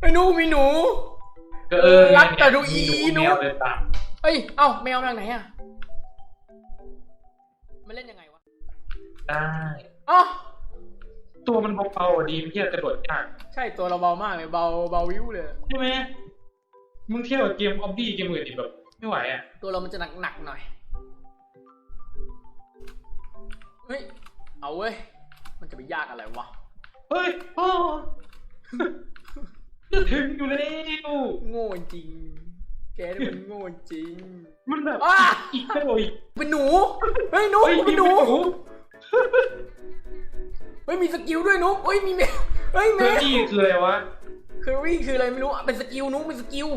ไอ้หนูมีหนู ก็เออรักแต่ดูอีมีหหนูนูแมวเดินตามเอ้ย เอ้าแมวทางไหนอะมันเล่นยังไงวะได้ อ๋อตัวมันเบาๆอะดีมเทียบกระโดดยากใช่ตัวเราเบามากเลยเบาเบาวิวเลย ใช่ไหมมึงเทียบกับเกมออบบี้เกมอื่นดิแบบ ไม่ไหวอะตัวเรามันจะหนักหนักๆหน่อย เฮ้ย เอาเว้ย มันจะไปยากอะไรวะ เฮ้ยพ่อจะ ถึงอยู่แล้วโง่จริง แกนี่มันโง่จริง มันแบบอ้า อีกกระโดดอีกเป็นหนู เฮ้ยหนูเฮ้ยเป็นหนูหนู เฮ้ยมีสกิลด้วยหนูเฮ้ยมีแมวเฮ้ยแมเฮ้วยนี่คืออะไรวะ เคอรี่คืออะไรไม่รู้อะเป็นสกิลหนูเป็นสกิล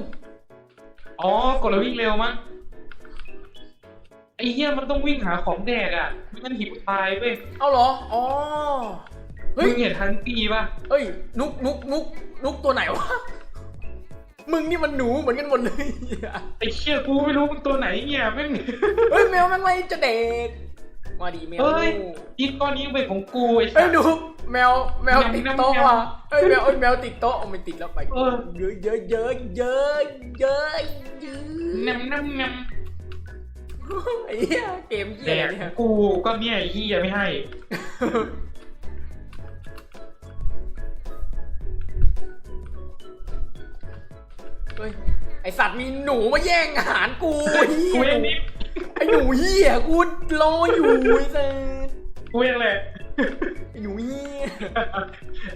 อ๋อกดแล้ววิ่งเร็วมั้งไอ้เหี้ยมันต้องวิ่งหาของแดกอะไม่งั้นหิวตายเว้ยเอาเหรอ อ๋อ เฮ้ยมึงเห็นทันปีป่ะเอ้ย นุกนุกนุกนุกตัวไหนวะ มึงนี่มันหนูเหมือนกันหมดเลยไอ้เชี่ยกูไม่รู้มึงตัวไหนเนี่ยแม่งเฮ้ยแมวแม่งไรจะเด็ก มาดีแมวเฮ้ยหนูอีกก้อนนี้เป็นของกูไอ้เฮ้สัยสหนูแมวแมวแมวติดแมวโต๊ะแมวว่ะเฮ้ยแมวเอ้ยแมวติดโต๊ะเอาไม่ติดแล้วไปเออเยอะเยอะเยอะเยอะเยอะเยอะนำนำนไอ้เหี้ยเกมำเหี้แดยกเนี่ยกูก็เนี่ยไอ้เหี้ยไม่ให้ เฮ้ยไอสัตว์มีหนูมาแย่งอาหารกูกูเหี้ยยังนิดไอหนูเหี้ยกูรออยู่ไอ้สัสกูยังเลยไอหนูเหี้ย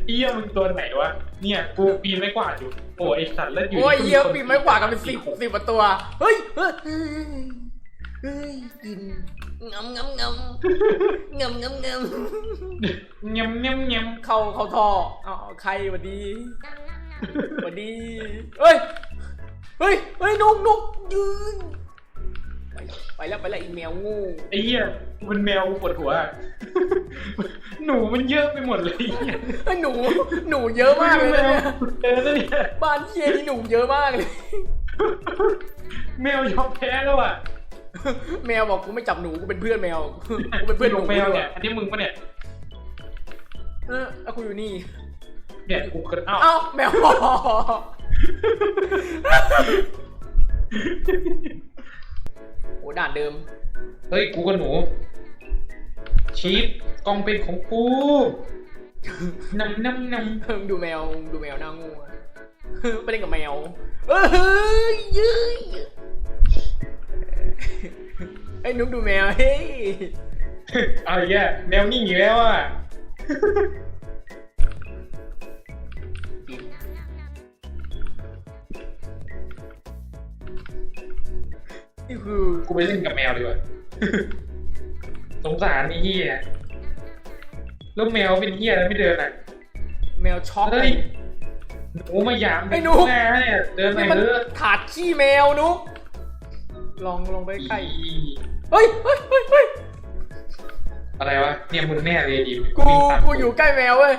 ไอ้เหี้ยมึงตัวไหนวะเนี่ยกูปีนไม่กวาดอยู่โอ้ไอ้สัตว์แล้วอยู่โอ้ยที่เหี้ยคนปีนไม้กวาดกันเป็นสิบสิบกว่าตัวเฮ้ยเฮ้ยเฮ้ยเฮ้ยกินงำงำงำงำงำงเงี้ยมเงี้ยมเงี้ยมำเข้าเข้าท่อเอาเอาใครหวัดดีหวัดดีเฮ้ย เฮ้ยเฮ้ยนุกนุกยืนไปไปแล้วไปแล้วอีเมลงูไอ้เหี้ยกูเป็นแมวกูปวดหัว หนูมันเยอะไปหมดเลยไอ้เหี้ยเฮ้ยหนูหนูเยอะมากเลยนะเนี่ยเออเนี่ยบ้านเชียนี่หนูเยอะมากเลย แมวยอมแพ้แล้วอะแมวบอกกูไม่จับหนูกูเป็นเพื่อนแมวกูเป็นเพื่อนหนูแมวด้เนี่ยอันนี้มึงปะเนี่ยเออแล้วกูอยู่นี่เนี่ยกูเคยเอ้าเอ้าแมว โอ้ด่านเดิม เฮ้ย กูก็หนู ชีฟกองเป็นของกูนำนำนเพิ่งดูแมวดูแมวหน้างูอะไปเล่นกับแมว เอ้ยยืยไอ้ยนุ๊กดูแมวเฮ้ยำเอาอย่างเงี้ยแนวนิ่งอยู่แล้วอะ กูไปเล่นกับแมวดีกว่าสงสารไอ้เหี้ยแล้วแมวเป็นเหี้ยแล้วไม่เดินอะแมวช็อกเฮ้ยหนูมาหยามไอ้หนู แม่เนี่ยเดินไปนี่มันเถอะถาดขี้แมวนุ๊กลองลองไปใกล้อีเฮ้ยเฮ้ยเฮ้ยเฮ้ยอะไรวะเนี่ยมึงแน่เลยดิกูวิ่งตามกูอยู่ใกล้แมวเว้ย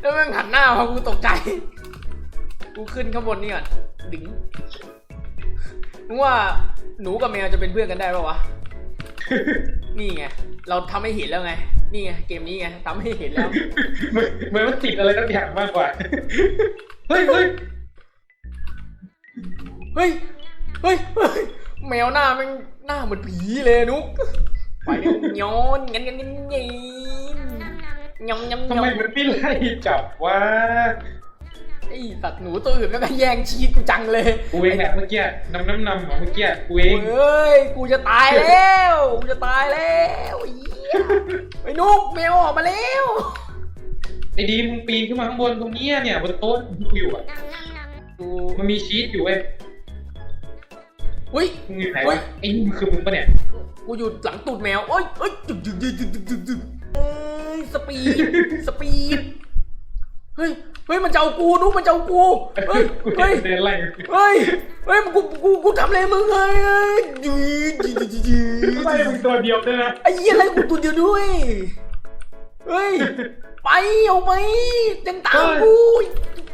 แล้วแม่งหันหน้ามากูตกใจ กูขึ้นข้างบนนี่ก่อนดึงมึงว่า หนูกับแมวจะเป็นเพื่อนกันได้ปะวะ นี่ไง เราทำให้เห็นแล้วไง นี่ไงเกมนี้ไงทำให้เห็นแล้ว เหมือนเหมือนมันติดอะไรสักอย่างมากกว่า เฮ้ยเฮ้ยเฮ้ย เฮ้ย เฮ้ย แมวหน้าแม่งหน้าเหมือนผีเลยนุ๊กไปเดี๋ยวย้อนงั้นงั้นงั้นงั้นยำยำทำไมยำมันไม่ไล่จับวะไอ้สัตว์หนูตัวอื่นก็แย่งชีสกูจังเลยกูเองแหละเมื่อกี้นำน้ำนำอะเมื่อกี้กูเองเฮ้ยกูจะตายแล้วกูจะตายแล้วไอ้เหี้ยไอ้นุ๊กแมวออกมาแล้วไอ้ดีมึงปีนขึ้นมาข้างบนตรงเนี้ยเนี่ยบนโต๊ะที่กูอยู่อะกูมันมีชีสอยู่เว้ยอุ้ยมึงอยู่ไหนเฮ้วะยไอ้นี่มันคือมึงปะเนี่ยกูอยู่หลังตูดแมวเอ้ยเอ้ยจึ๊กจึ๊กจึ๊กจึ๊กจึ๊กจึ๊กจึ๊กเอ้ยสปีดสปีด เฮ้ย เฮ้ย มันจะเอากูนุ๊กมันจะเอากู เฮ้ยกูเฮ้ย เดินไล่เฮ้ย เฮ้ย กู กู กูทำอะไรมึงไงเอ้ยยืดยืดยืดยืดไล่มึงตัวเดียวด้วยนะไอ้เหี้ยอะไรกูตัวเดียวด้วย เฮ้ย ไปเอาไหมยังตามกู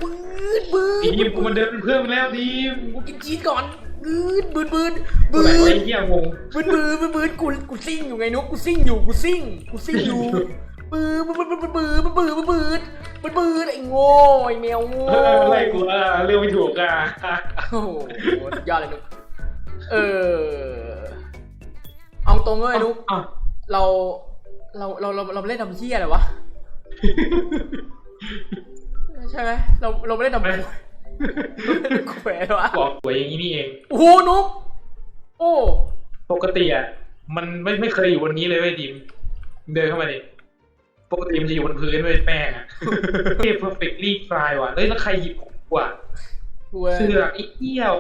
บืดบืไอ้ดดีมกูมันเดินเป็นเพื่อนมึงแล้วดีมกูกินชีสก่อนบืดบืดบืดกูบืไหนวะดไอ้เหี้ยงงบืดบืดบืดบืดกู กูซิ่งอยู่ไงนุ๊กกูซิ่งอยู่ กูซิ่ง กูซิ่งอยู่ ปืดปืดปืดปืดปืดปืดปืด ปืดปืดปืดไอ้โง่ไอ้แมวโง่เอออะไรกูอะเรื่องไม่ถูกอะโอ้โหสุดยอดเลยนุ๊กเออเอาตรงเลยนุ๊กอะเราเราเราเราเราเล่นทำเหี้ยอะไรวะใช่ไหมเราเราไม่ได้ทำไม่แขวนวะบอกสวยอย่างนี้นี่เองโอ้โหนุ๊กโอ้ปกติอะมันไม่ไม่เคยอยู่บนนี้เลยเว้ยดิมเดินเข้ามาดิ ปกติมันจะอยู่บนพื้นเว้ยแป้งอะเทพ perfectly fry ว่ะเฮ้ยแล้วใครหยิบของกูอะเว้ยเสือกไอ้เหี้ยว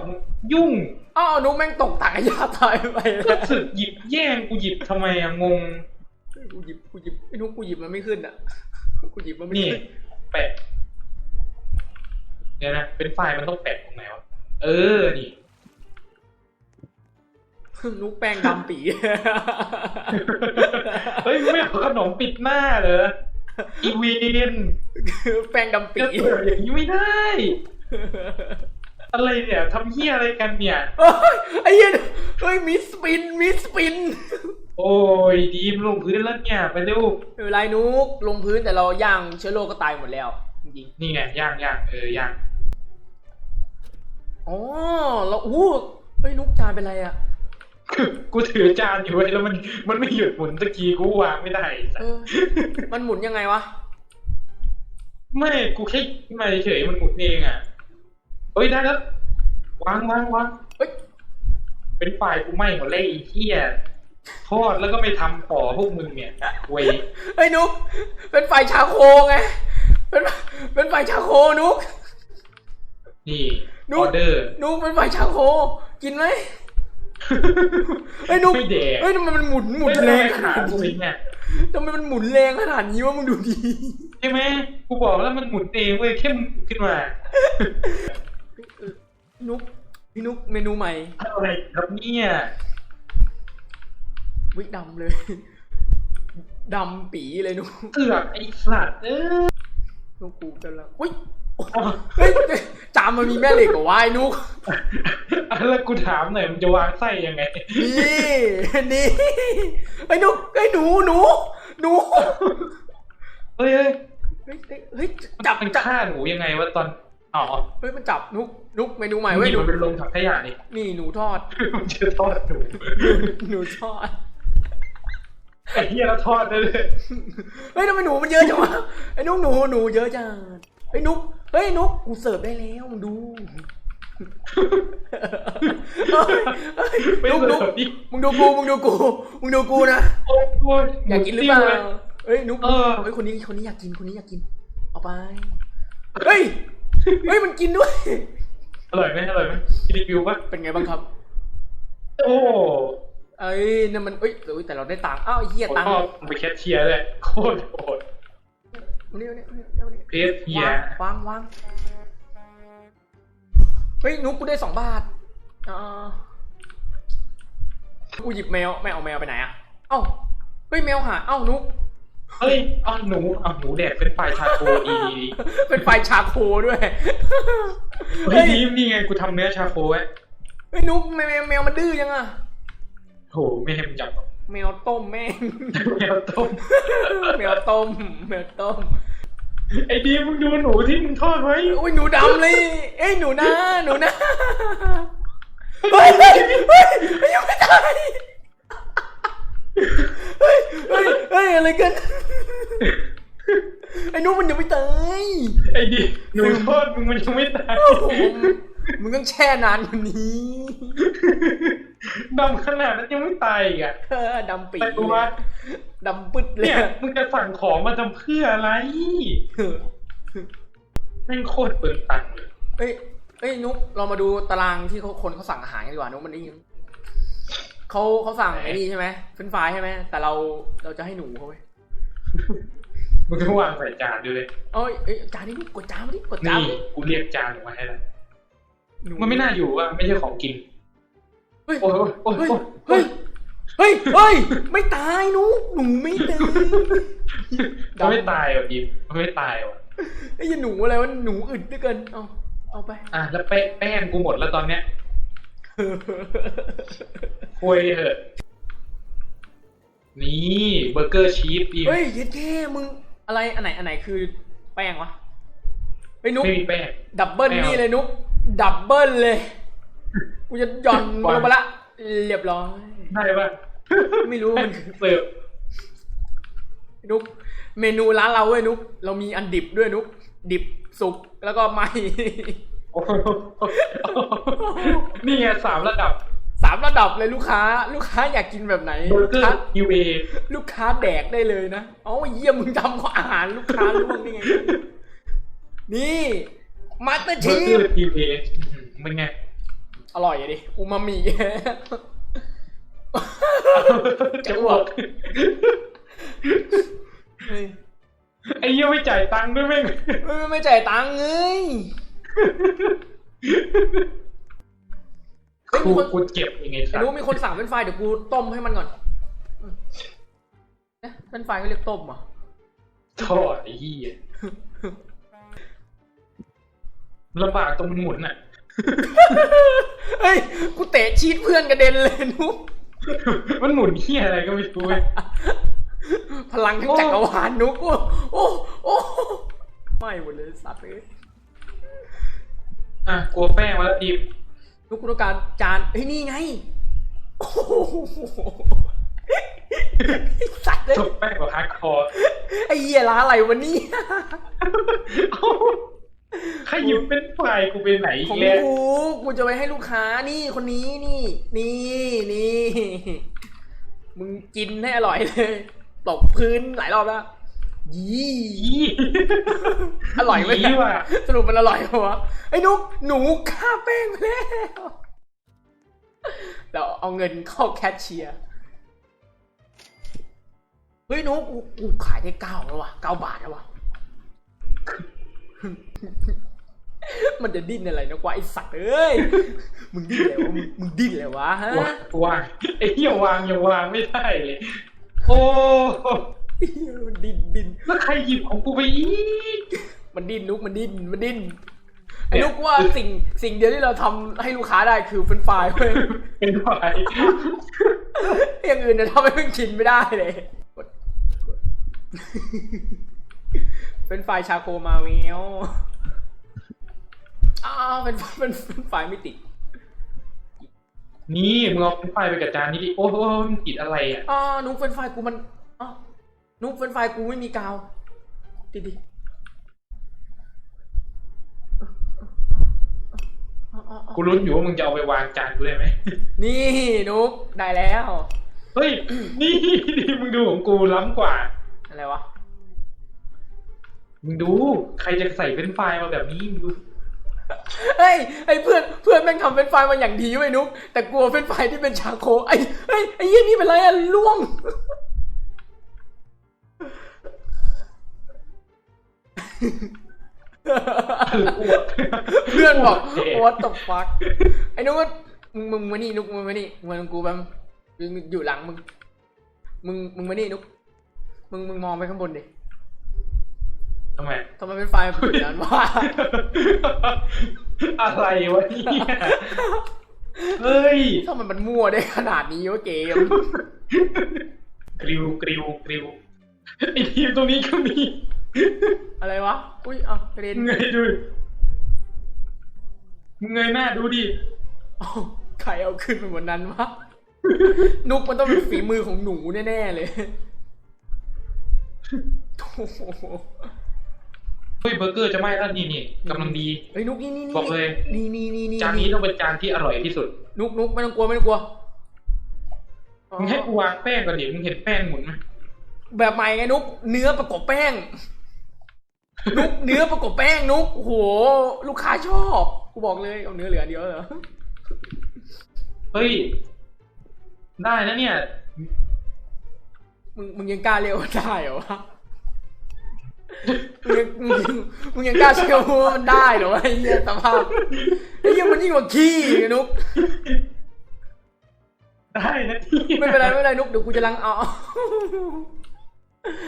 ยุ่งอ้าวนุ๊กแม่งตกตักยาตายไปก็แล้วสึกหยิบแย่งกูหยิบทำไมอะงงกูหยิบกูหยิบไอ้นุ๊กกูหยิบมันไม่ขึ้นอะกูหยิบมันไม่นี่ขึ้นแปะเดี๋ยวนะเป็นไฟล์มันต้องแปะตรงไหนวะเออนี่ นุ๊กแป้งดำปี เฮ้ยไม่เอาขนมปิดหน้าเหรออีเวนแป้งดำปีจะเปิดอย่างนี้ไม่ได้ อะไรเนี่ยทำเหี้ยอะไรกันเนี่ยเฮ้ยไอ้เหี้ยเฮ้ยมิสปินมิสปิน โอ้ยดีมลงพื้นแล้วเนี่ยไปเร็วไม่เป็นไรนุ๊กลงพื้นแต่เราย่างเชื้อโรคก็ตายหมดแล้วจริงนี่ไงย่างย่างเออย่างๆอ๋อเราอู้เฮ้ยนุ๊กจานเป็นไรอะ กูถือจานอยู่ไว้ยแล้วมันมันไม่หยุดหมุนตะกี้กูวางไม่ได้เออมันหมุนยังไงวะ ไม่กูแค่ขึ้นมาเฉยๆมันหมุนเองอะเฮ้ยได้แล้ววางวางวางเฮ้ยเป็นฝ่ายกูไหม้หมดเลยไอ้เหี้ยทอดแล้วก็ไม่ทำต่อพวกมึงเนี่ยเว้ยเฮ้ยนุ๊กเป็นไฟชาโคไงเป็นเป็นไฟชาโคนุ๊กนี่ดูออเดอร์นุ๊กเป็นไฟชาโคกินไหม เฮ้ยนุ๊กไม่แดกเฮ้ยทำไมมันหมุนหมุนไม่แรแรงงขขนานาดดนี้นี้เนี่ยทำไมมันหมุนแรงขนาดนี้วะมึงดูดีใช่ไหมกูบอกแล้วมันหมุนเองเว้ยเข้มงขึ้นมานุ๊กพี่นุ๊กเมนูใหม่อะไรครับเนี่ยวิดำเลยดำปีเลยนุ๊กเสือกไอ้สัตว์เออนุ๊กกูกันละอุ้ย เฮ้ยจามมันมีแม่เหล็กเหรอวะไอ้นุ๊กอะแล้วกูถามหน่อยมันจะวางไส้ยังไง นี่นี่ไอ้นุ๊กไอ้หนูหนูหนูเฮ้ยเฮ้ยเฮ้ยเฮ้ยเฮ้ยจับมันจับฆ่าหนูยังไงวะตอนอ๋อเฮ้ยมันจับนุ๊กนุ๊กเมนูใหม่ไม่เว้ยหนูมันเป็นลงถังขยะนี่นี่หนูทอดมันจะทอดหนูหนูทอดไอ้เหี้ยแล้วทอดได้เลยเฮ้ยทำไมหนูมันเยอะจังวะไอ้นุ๊กหนูหนูเยอะจัง ไอ้นุ๊กเฮ้ยนุ๊กกูเสิร์ฟได้แล้วมึงดูเฮ้ยเฮ้ยไม่นุ๊กเสินุ๊กร์ฟดิมึงดูกูมึงดูกูมึงดูกูนะโอ้ยอยากกินหรือเปล่าเลยเฮ้ยนุ๊กเออเฮ้ยคนนี้คนนี้อยากกินคนนี้อยากกิน เอาไปเฮ้ยเฮ้ยมันกินด้วยอร่อยไหมอร่อยไหมกินรีวิวปะเป็นไงบ้างครับ โอ้เอ้ยนั่นมันเอ้ยเอ้ยแต่เราได้ตังค์อ้าวไอ้เหี้ยผมตังค์ชอบไปแคชเชียร์เลยโคตรโหด มานี่มานี่มานี่มานี่เพชรเฮียวางวางวางเฮ้ยนุ๊กกูได้สองบาทอ่ากูหยิบแมวไม่เอาแมวไปไหนอะเอ้าเฮ้ยแมวหายเอ้านุ๊กเฮ้ยอ้าวหนูอ้าวหนูแดกเป็นฝ่ายชาโคดีดีดีเป็นไฟชาโคด้วย เฮ้ยนี่นี่ไงกูทำเนื้อชาโคไว้เฮ้ยนุ๊กแมวแมวแมวมันดื้อยังอะโหไม่ให้มันจับหรอก แมวต้มแม่งแมวต้มแมวต้มแมวต้ม ไอ้ดีมึงดูหนูที่มึงทอดไว้อุ้ยหนูดำเลยเอ้ยหนูนาหนูนาเฮ้ยเฮ้ยเฮ้ยเฮ้ยยังไม่ตายเฮ้ยเฮ้ยเฮ้ยอะไรกันไอ้หนูมันยังไม่ตายไอ้ดีหนูทอดมึงมันยังไม่ตายโอ้โหมึงต้องแช่นานกว่านี้ ดำขนาดนั้นยังไม่ตายอีกอะเออดำปีไปดูว่าดำปึ๊ดเลยเนี่ยมึงจะสั่งของมาทำเพื่ออะไรแม่งโคตรเปลืองตังค์เลยเอ้ยเอ้ยนุ๊กเรามาดูตารางที่เขาคนเขาสั่งอาหารกันดีกว่านุ๊กมันได้ยินเขาเขาสั่งไอ้นี่ใช่ไหมเฟรนช์ฟรายใช่ไหมแต่เราเราจะให้หนูเขาไว้ยมึงก็วางใส่จานดูเลยเอ้ยเอ้ยจานนี้นุ๊กกดจานมาดิกดจานนี่มาดิกูเรียกจานออกมาให้แล้วหมันไม่น่าอยู่ว่าไม่ใช่ของกินเฮ้ยโอ้ยโอ้ยเฮ้ยโอ้ยเฮ้ยเฮ้ยเฮ้ยไม่ตายนุ๊กหนูไม่ตายมันไม่ตายว่ะอีฟมันไม่ตายว่ะไอ้ยหนูอะไรวะหนูอึดด้วยกันเอาเอาไปอะแล้วแป้งแป้งกูหมดแล้วตอนเนี้ยคุยเถอะนี่เบอร์เกอร์ชีสดีมเฮ้ยเย็ดแค่มึงอะไรอันไหนอันไหนคือแป้งวะเฮ้ยนุ๊กไม่มีแป้งดับเบิลไม่เอานี่นี่เลยนุ๊กดับเบิลเลย กูจะหย่อนวางลงไปละเรียบร้อยได้ปะไม่รู้มันคือเสิร์ฟนุ๊กเมนูร้านเราเว้ยนุ๊กเรามีอันดิบด้วยนุ๊กดิบสุกแล้วก็ไม่โอ้โหนี่ไงสามระดับสามระดับเลยลูกค้า ลูกค้าอยากกินแบบไหนเบอร์เกอลูกค้าร์ยูเอลูกค้าแดกได้เลยนะเอ้าเยี่ยมมึงทำอาหารลูกค้าล่วงนี่ไงนี่มาสเตอร์เบอชีร์เกอฟร์ยูเอเป็นไง อร่อยอะดิอูมามิจะอ้วกเฮ้ยไอ้เหี้ยไม่จ่ายตังค์ด้วยแม่งไม่ไม่จ่ายตังค์เอ้ยเฮ้ยกูมีคนกูเก็บยังไงไอ้สัตรู้ว์มีคนสั่งเป็นไฟรายเดี๋ยวกูต้มให้มันก่อนอืมเอ๊ะเป็นไฟรายเขาเรียกต้มเหรอะทอดไอ้เหี้ยลำบากตรงมันหมุนอะ เฮ้ย กูเตะชีดเพื่อนกระเด็นเลยนุ๊กมันหมุนเหี้ยอะไรก็ไม่รู้เว้ยพลังทั้งจักรวาลนุ๊กโอ้โอ้โอ้ไม่หมดเลยสัตว์เลยอะกลัวแป้งมาแล้วดีมนุ๊กกูต้องการจานเฮ้ยนี่ไงโอ้โหไอ้สัตว์เลยจบแป้งกับฮาร์ดคอร์ไอ้เหี้ยร้านอะไรวะเนี่ย เอ้าใครหยิบเป็นไฟล์กูไปไหนอีของกแล้ว กูกูจะไปให้ลูกค้านี่คนนี้นี่นี่นี่มึงกินให้อร่อยเลยตกพื้นหลายรอบแล้วยี่อีอร่อยไหมอีว่ะ สรุปมันอร่อยปะวะไอ้นุ๊กหนูฆ่าแป้งไปแล้วเดี๋ยวเอาเงินเข้าแคชเชียร์เฮ้ยนุ๊กกูกูขายได้เก้าแล้ววะเก้าบาทแล้ววะ มันจะดิ้นอะไรนะกว่าไอสัตว์เอ้ย มึงดิ้นอะไรวะมึงมึงดิ้นอะไรวะฮะวางวางไอ้เหี้ยวางยังวางไม่ได้เลยโอ้มันดิ้นดิ้นแล้วใครหยิบของกูไปอีก มันดิ้นนุกมันดิ้นมันดิ้นไอ้นุกว่าสิ่งสิ่งเดียวที่เราทำให้ลูกค้าได้คือเฟรนช์ฟรายเว้ยเป็นไฟอย่างอื่นจะทำให้มันกินไม่ได้เลย เป็นไฟรายชาโคมาเวลอ้าวเป็นเป็นเป็นไฟรายไม่ติดนี่มึงเอาเป็นไฟไปกับจานนี้ดิโอ้โหมันติดอะไรอะอ้าวนุกเป็นไฟรายกูมันอ้าวนุกเป็นไฟรายกูไม่มีกาวติดดิอ้าวอ้าวอ้าวกูรุ้นอยู่ว่ามึงจะเอาไปวางจานกูได้ไหมนี่นุกได้แล้ว เฮ้ย นี่ดิมึงดูของกูล้ำกว่า อะไรวะ มึงดู ใครจะใส่เป็นไฟล์มาแบบนี้มึงดู เฮ้ยไอ้เพื่อนเพื่อนแม่งทำเป็นไฟรายมาอย่างดีไว้ยนุกแต่กลัวเป็นไฟรายที่เป็นชาโคไอ้ไอ้ยไอ้ยี่นี่เป็นไรอะล่วงเพื่อนบอก what the fuck ไอ้นุกว่ามึงมึงมานี่นุกมึงมานี่มึงมากูแป๊บมึงอยู่หลังมึง มึงมึงมานี่นุกมึงมึงมองไปข้างบนดิ ทำไมทำไมเป็นไฟมันเป็นอย่างนั้นวะอะไรวะเนี่ยเฮ้ยทำไมมันมั่วได้ขนาดนี้วะเกมกริวกริวกริวไอทีมตรงนี้ก็มี อะไรวะ อุ้ยอะกระเด็นมึงเงยดูมึงเงยหน้าดูดิเอ้าใครเอาขึ้นไปบนนั้นวะ นุกมันต้องเป็นฝีมือของหนูแน่ๆเลยโอ้โห เฮ้ยเบอร์เกอร์จะไหม้แล้วนี่นี่กำลังดีเฮ้ยนุกนี่นี่นี่บอกเลยนี่นี่นี่นี่จานนี้ต้องเป็นจานที่อร่อยที่สุด นุกนุกไม่ต้องกลัวไม่ต้องกลัวมึงให้กูวางแป้งก่อนดิมึงเห็นแป้งหมุนไหมแบบใหม่ไงนุกเนื้อประกบแป้ง นุกเนื้อประกบแป้งนุกโอ้โหลูกค้าชอบกูบอกเลยเอาเนื้อเหลือเดียวเหรอเฮ้ยได้นะเนี่ย มึงมึงยังกล้าเรียกว่าได้เหรอวะ มึงยังมึงยังมึงยังกล้าเชื่อว่ามันได้เหรอวะไอ้เหี้ยสภาพไอ้เหี้ยมันยิ่งกว่าขี้อีกอะนุกได้นะเนี่ยไม่เป็นไรไม่เป็นไรนุกเดี๋ยวกูจะลังเอา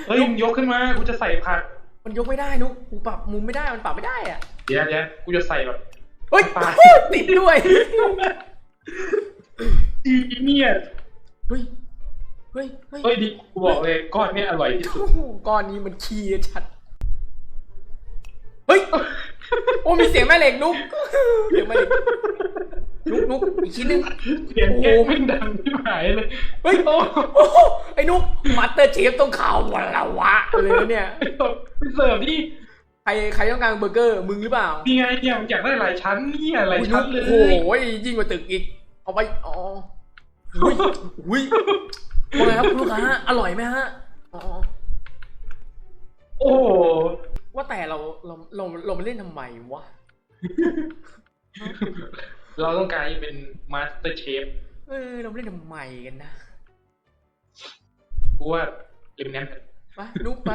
เฮ้ยมึงยกขึ้นมากูจะใส่ผักมันยกไม่ได้นุกกูปรับมุมไม่ได้มันปรับไม่ได้อะเดี๋ยวเดี๋ยวกูจะใส่แบบเฮ้ยปาดติดด้วยอีเนี่ยเฮ้ยเฮ้ยเฮ้ยเฮ้ยดิกูบอกเลยก้อนเนี้ยอร่อยที่สุดโอ้โหก้อนนี้มันขี้ชัด เฮ้ย โอ้มีเสียงแม่เหล็กนุกเสียงแม่เหล็กนุกนุกอีกชิ้นหนึงเสียงแก๊กไม่งดังที่หายเลยเฮ้ยโอ้โหไอ้นุกมาสเตอร์เชฟต้องข่าววันละวะเลยนะเนี่ยไปเสิร์ฟนี่ใครใครต้องการเบอร์เกอร์มึงหรือเปล่านี่ไงเนี่ยมันอยากได้หลายชั้นเนี่ยหลายอุ๊ยชั้นเลโอ้ยโหยิ่งกว่าตึกอีก เอาไปอ๋ออุ้ยอุ้ยว่าไงครับคุณลูกค้าอร่อยไหมฮะอ๋อโอ้โห ว่าแต่เราเราเราเรามาเล่นทำไมวะ เราต้องการให้เป็นมาสเตอร์เชฟเออเรามาเล่นทำไมกันนะกูว่าเล่มนั้นไปนุกไป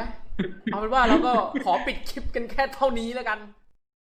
เอาเป็นว่าเราก็ขอปิดคลิปกันแค่เท่านี้แล้วกัน